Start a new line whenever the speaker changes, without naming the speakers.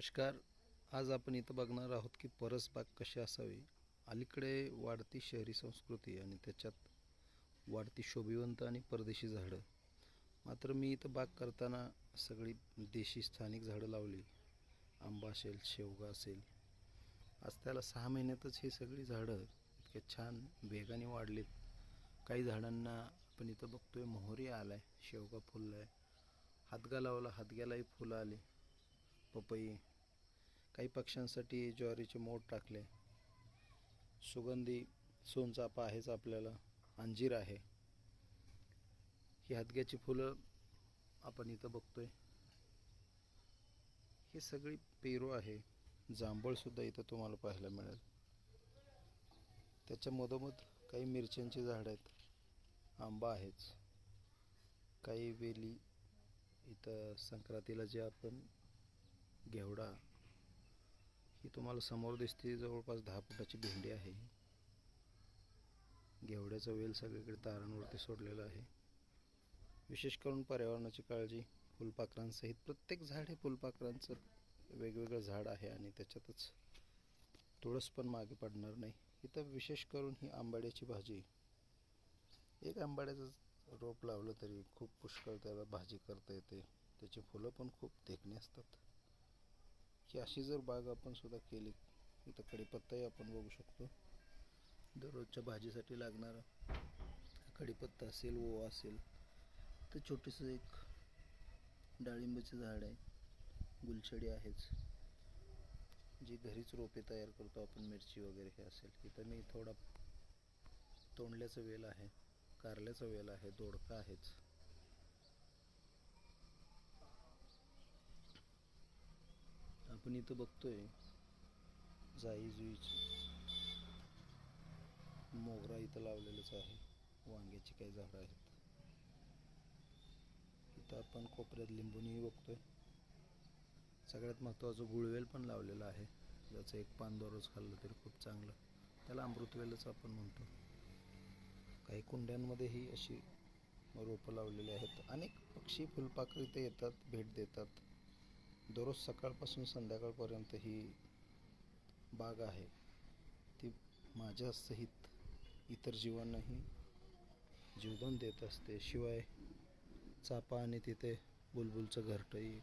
नमस्कार. आज आपण इथं बघणार आहोत की परसबाग कशी असावी. अलीकडे वाढती शहरी संस्कृती आणि त्याच्यात वाढती शोभिवंत आणि परदेशी झाडं. मात्र मी इथं बाग करताना सगळी देशी स्थानिक झाडं लावली. आंबा असेल शेवगा असेल. आज त्याला सहा महिन्यातच ही सगळी झाडं इतक्या छान वेगाने वाढलीत. काही झाडांना आपण इथं बघतोय मोहरी आला आहे शेवगा फुलला आहे हातगा लावला हातग्यालाही फुलं आली. पपई काही पक्ष्यांसाठी ज्वारीचे मोड टाकले. सुगंधी सोनचापा आहेच आपल्याला. अंजीर आहे. ही हदग्याची फुलं आपण इथं बघतोय. ही सगळी पेरू आहे. जांभळसुद्धा इथं तुम्हाला पाहायला मिळेल. त्याच्या मधोमध काही मिरच्यांची झाडं आहेत. आंबा आहेच. काही वेली इथं संक्रांतीला जे आपण घेवडा ही तुम्हाला समोर दिसते जवळपास दहा फुटाची भेंडी आहे घेवड्याचा वेल सगळीकडे तारांवरती सोडलेला आहे. विशेष करून पर्यावरणाची काळजी फुलपाखरांसहित प्रत्येक झाड हे फुलपाखरांचं वेगवेगळं झाड आहे आणि त्याच्यातच तुळस पण मागे पडणार नाही. इथं विशेष करून ही आंबाड्याची भाजी. एक आंबाड्याचं रोप लावलं तरी खूप पुष्कळ त्याला भाजी करता येते. त्याची फुलं पण खूप देखणी असतात. की अशी जर बाग आपण सुद्धा केली इथं कढीपत्ताही आपण बघू शकतो. दररोजच्या भाजीसाठी लागणारा कढीपत्ता असेल ओवा असेल तर छोटंसं एक डाळिंबाचं झाड आहे. गुलछडी आहेच. जी घरीच रोपे तयार करतो आपण मिरची वगैरे हे असेल. इथं मी थोडा तोंडल्याचा वेल आहे कारल्याचा वेल आहे दोडका आहेच. आपण इथं बघतोय जाई जुईच मोगरा इथं लावलेलंच आहे. वांग्याची काही झाडं आहेत. इथं आपण कोपऱ्यात लिंबूनीही बघतोय. सगळ्यात महत्त्वाचं गुळवेल पण लावलेलं आहे. ज्याचं एक पान दररोज खाल्लं तरी खूप चांगलं. त्याला अमृतवेलच आपण म्हणतो. काही कुंड्यांमध्येही अशी रोपं लावलेली आहेत. अनेक पक्षी फुलपाखरं इथे येतात भेट देतात. दररोज सकाळपासून संध्याकाळपर्यंत ही बाग आहे. ती माझ्यासहित इतर जीवांनाही जीवदान देत असते. शिवाय चापा आणि तिथे बुलबुलचं घरटंही